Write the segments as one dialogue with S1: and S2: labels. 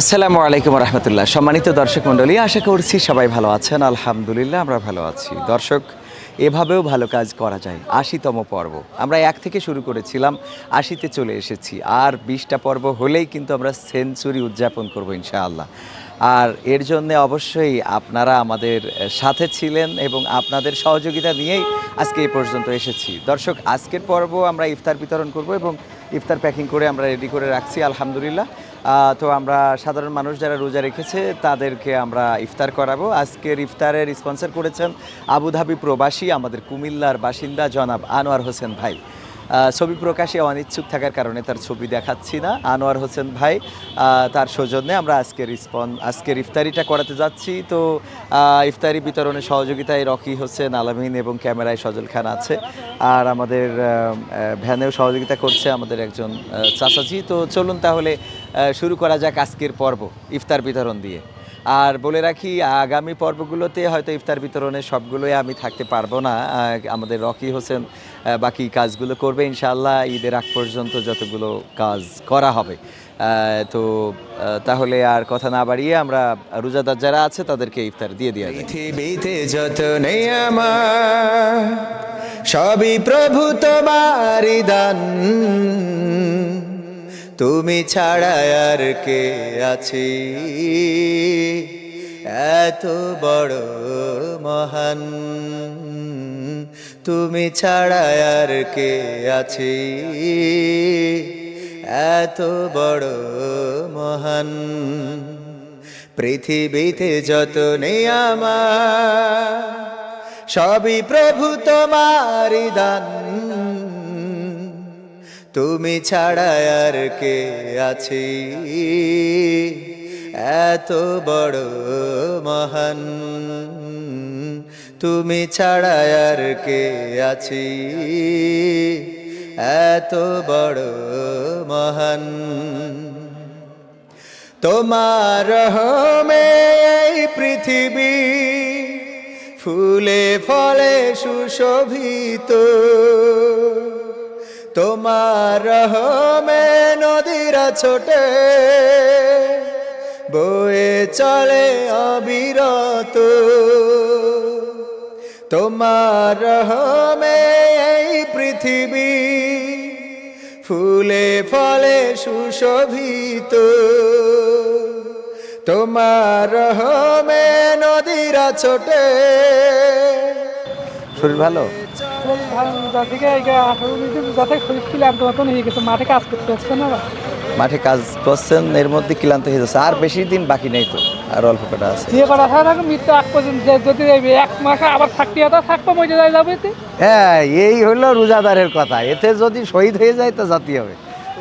S1: আসসালামু আলাইকুম রহমতুল্লাহ। সম্মানিত দর্শক মণ্ডলী, আশা করছি সবাই ভালো আছেন। আলহামদুলিল্লাহ, আমরা ভালো আছি। দর্শক, এভাবেও ভালো কাজ করা যায়। আশিতম পর্ব। আমরা এক থেকে শুরু করেছিলাম, আশিতে চলে এসেছি। আর বিশটা পর্ব হলেই কিন্তু আমরা সেঞ্চুরি উদযাপন করব ইনশাআল্লাহ। আর এর জন্য অবশ্যই আপনারা আমাদের সাথে ছিলেন এবং আপনাদের সহযোগিতা নিয়েই আজকে এই পর্যন্ত এসেছি। দর্শক, আজকের পর্ব আমরা ইফতার বিতরণ করব এবং ইফতার প্যাকিং করে আমরা রেডি করে রাখছি, আলহামদুলিল্লাহ। তো আমরা সাধারণ মানুষ যারা রোজা রেখেছে, তাদেরকে আমরা ইফতার করাবো। আজকের ইফতারের স্পন্সর করেছেন আবুধাবি প্রবাসী আমাদের কুমিল্লার বাসিন্দা জনাব আনোয়ার হোসেন ভাই। ছবি প্রকাশে অনিচ্ছুক থাকার কারণে তার ছবি দেখাচ্ছি না। আনোয়ার হোসেন ভাই তার সৌজন্যে আমরা আজকের রিসপন আজকের ইফতারিটা করাতে যাচ্ছি। তো ইফতারি বিতরণে সহযোগিতায় রকি হোসেন, আলামিন এবং ক্যামেরায় সজল খান আছে। আর আমাদের ভ্যানেও সহযোগিতা করছে আমাদের একজন চাচাজি। তো চলুন তাহলে শুরু করা যাক আজকের পর্ব, ইফতার বিতরণ দিয়ে। আর বলে রাখি, আগামী পর্বগুলোতে হয়তো ইফতার বিতরণে সবগুলোই আমি থাকতে পারব না। আমাদের রকি হোসেন বাকি কাজগুলো করবে। ইনশাআল্লাহ ঈদের আগ পর্যন্ত যতগুলো কাজ করা হবে। তো তাহলে আর কথা না বাড়িয়ে আমরা রোজাদার যারা আছে, তাদেরকে ইফতার দিয়ে দিয়ে যত নেই আমার, সবই প্রভু তোমারই দান তুমি ছাড়া আর কে আছি? এত বড় মহান তুমি ছাড়া আর কে আছি? এত বড় মহান পৃথিবীতে যত আমার, সবই প্রভু তোমারই দান। তুমি ছাড়া আর কে আছি? এত বড় মহান তুমি ছাড়া আর কে আছি? এত বড় মহান তোমার রহমে এই পৃথিবী ফুলে ফলে সুশোভিত। তোমার রহমে নদীরা ছোটে, বয়ে চলে অবিরত। তোমার রহমে এই পৃথিবী ফুলে ফলে সুশোভিত। তোমার রহমে নদীরা ছোটে। শরীর ভালো?
S2: হয়ে মাঠে কাজ করতে আসছে না
S1: মাঠে কাজ করছেন এর মধ্যে ক্লান্ত হয়ে যাচ্ছে আর বেশি দিন বাকি নেই তো আর অল্প কটা আছে।
S2: যে কটা থাকে মৃত্যু আগ পর্যন্ত যদি এই এক মাসে আবার থাকতে হতো থাকব মজে যায় যাবে
S1: হ্যাঁ এই হলো রোজাদারের কথা এতে যদি শহীদ হয়ে যায় তো জাতি হবে।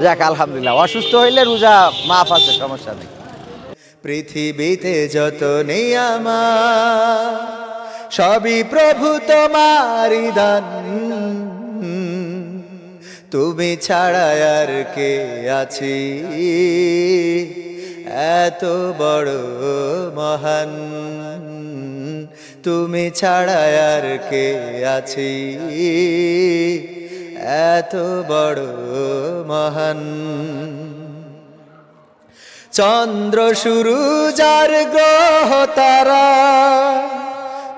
S1: যাক আলহামদুলিল্লাহ অসুস্থ হইলে রোজা মাফ আছে সমস্যা নেই। পৃথিবীতে যত নেই আমার সবই প্রভু তোমারই দান তুমি ছাড়া আর কে আছি? এত বড় মহান। তুমি ছাড়া আর কে আছি? এত বড় মহান। চন্দ্র শুরু যার গ্রহ তারা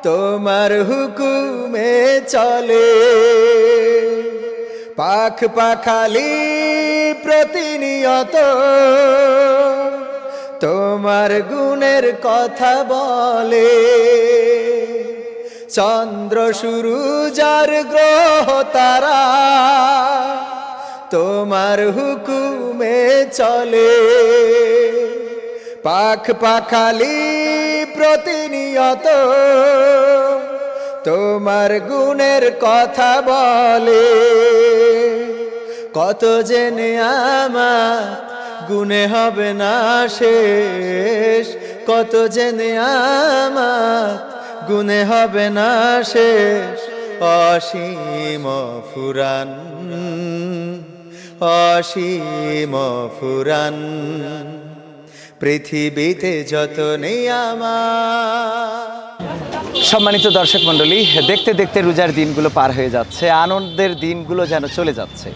S1: তোমার হুকুমে চলে। পাখ পাখালি প্রতিনিয়ত। তোমার গুণের কথা বলে। চন্দ্র শুরু, যার গ্রহ তারা। তোমার হুকুমে চলে। পাখ পাখালি প্রতিনিয়ত তোমার গুণের কথা বলে। কত জেনে আমার গুণে হবে না শেষ। কত জেনে আমার গুণে হবে না শেষ। অসীম ফুরান অসীম ফুরান। পৃথিবীতে যত সম্মানিত দর্শক মণ্ডলী, দেখতে দেখতে রোজার দিনগুলো পার হয়ে যাচ্ছে, আনন্দের দিনগুলো যেন চলে যাচ্ছে।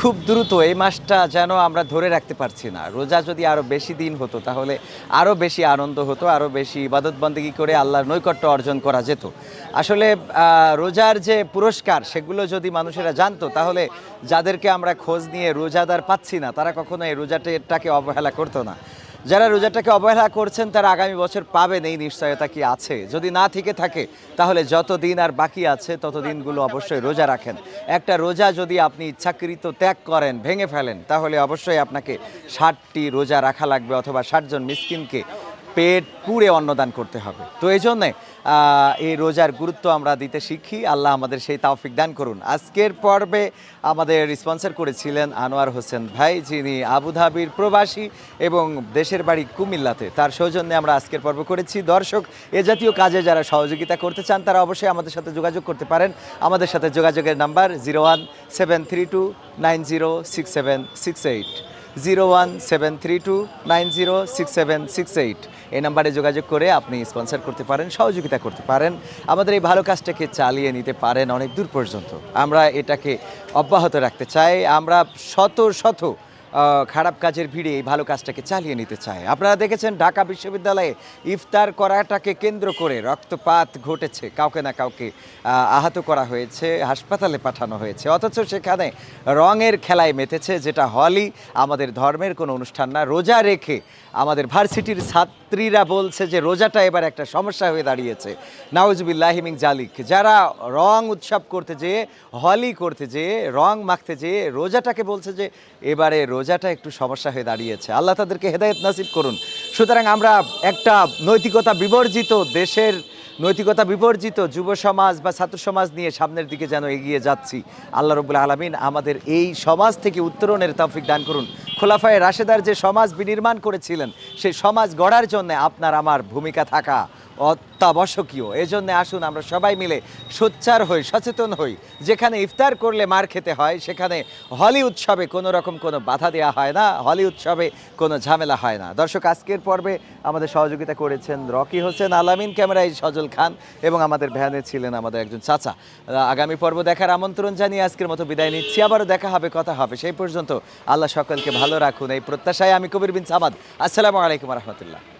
S1: খুব দ্রুত এই মাসটা যেন আমরা ধরে রাখতে পারছি না। রোজা যদি আরও বেশি দিন হতো, তাহলে আরও বেশি আনন্দ হতো আরও বেশি ইবাদতবন্দিগি করে আল্লাহর নৈকট্য অর্জন করা যেত। আসলে রোজার যে পুরস্কার, সেগুলো যদি মানুষেরা জানতো, তাহলে যাদেরকে আমরা খোঁজ নিয়ে রোজাদার পাচ্ছি না, তারা কখনো এই রোজাটাকে অবহেলা করতো না। যারা রোজাটাকে অবহেলা করছেন, তারা আগামী বছর পাবেন এই নিশ্চয়তা কি আছে? যদি না থেকে থাকে, তাহলে যত দিন আর বাকি আছে তত দিনগুলো অবশ্যই রোজা রাখেন। একটা রোজা যদি আপনি ইচ্ছাকৃত ত্যাগ করেন, ভেঙে ফেলেন, তাহলে অবশ্যই আপনাকে ষাটটি রোজা রাখা লাগবে অথবা ষাটজন মিসকিনকে পেট পুড়ে অন্নদান করতে হবে। তো এই জন্যে এই রোজার গুরুত্ব আমরা দিতে শিখি। আল্লাহ আমাদের সেই তাওফিক দান করুন। আজকের পর্বে আমাদের স্পন্সর করেছিলেন আনোয়ার হোসেন ভাই, যিনি আবুধাবির প্রবাসী এবং দেশের বাড়ি কুমিল্লাতে। তার সৌজন্যে আমরা আজকের পর্ব করেছি। দর্শক, এ জাতীয় কাজে যারা সহযোগিতা করতে চান, তারা অবশ্যই আমাদের সাথে যোগাযোগ করতে পারেন। আমাদের সাথে যোগাযোগের number zero one seven three two nine zero six seven six eight. Zero one seven three two nine zero six seven six eight. এই নাম্বারে যোগাযোগ করে আপনি স্পন্সার করতে পারেন, সহযোগিতা করতে পারেন। আমাদের এই ভালো কাজটাকে চালিয়ে নিতে পারেন অনেক দূর পর্যন্ত। আমরা এটাকে অব্যাহত রাখতে চাই। আমরা শত শত খারাপ কাজের ভিড়ে এই ভালো কাজটাকে চালিয়ে নিতে চায়। আপনারা দেখেছেন ঢাকা বিশ্ববিদ্যালয়ে ইফতার করাটাকে কেন্দ্র করে রক্তপাত ঘটেছে। কাউকে না কাউকে আহত করা হয়েছে, হাসপাতালে পাঠানো হয়েছে। অথচ সেখানে রঙের খেলায় মেতেছে যেটা হলই আমাদের ধর্মের কোনো অনুষ্ঠান না। রোজা রেখে আমাদের ভার্সিটির ছাত্রীরা বলছে যে রোজাটা এবার একটা সমস্যা হয়ে দাঁড়িয়েছে। নাউজবিল্লাহিমিং জালিক। যারা রং উৎসব করতে যেয়ে হলি করতে যেয়ে, রং মাখতে যেয়ে রোজাটাকে বলছে যে এবারে রোজাটা একটু সমস্যা হয়ে দাঁড়িয়েছে। আল্লাহ তাদেরকে হেদায়েত নাসিব করুন। সুতরাং আমরা একটা নৈতিকতা বিবর্জিত দেশের নৈতিকতা বিবর্জিত যুব সমাজ বা ছাত্র সমাজ নিয়ে সামনের দিকে যেন এগিয়ে যাচ্ছি। আল্লাহ রবুল্লা আলমিন আমাদের এই সমাজ থেকে উত্তরণের তৌফিক দান করুন। খোলাফায় রাশেদার যে সমাজ বিনির্মাণ করেছিলেন, সেই সমাজ গড়ার জন্য আপনার আমার ভূমিকা থাকা। অত্যাবশ্যকীয়। এই জন্য আসুন আমরা সবাই মিলে সোচ্চার হই, সচেতন হই। যেখানে ইফতার করলে মার খেতে হয়, সেখানে হলি উৎসবে কোনো রকম কোনো বাধা দেওয়া হয় না, হলি উৎসবে কোনো ঝামেলা হয় না। দর্শক, আজকের পর্বে আমাদের সহযোগিতা করেছেন রকি হোসেন, আলামিন ক্যামেরায় সজল খান এবং আমাদের ভ্যানে ছিলেন আমাদের একজন চাচা। আগামী পর্ব দেখার আমন্ত্রণ জানিয়ে আজকের মতো বিদায় নিচ্ছি। আবারও দেখা হবে, কথা হবে। সেই পর্যন্ত আল্লাহ সকলকে ভালো রাখুন। এই প্রত্যাশায় আমি কবির বিন সামাদ। আসসালামু আলাইকুম রহমতুল্লাহ।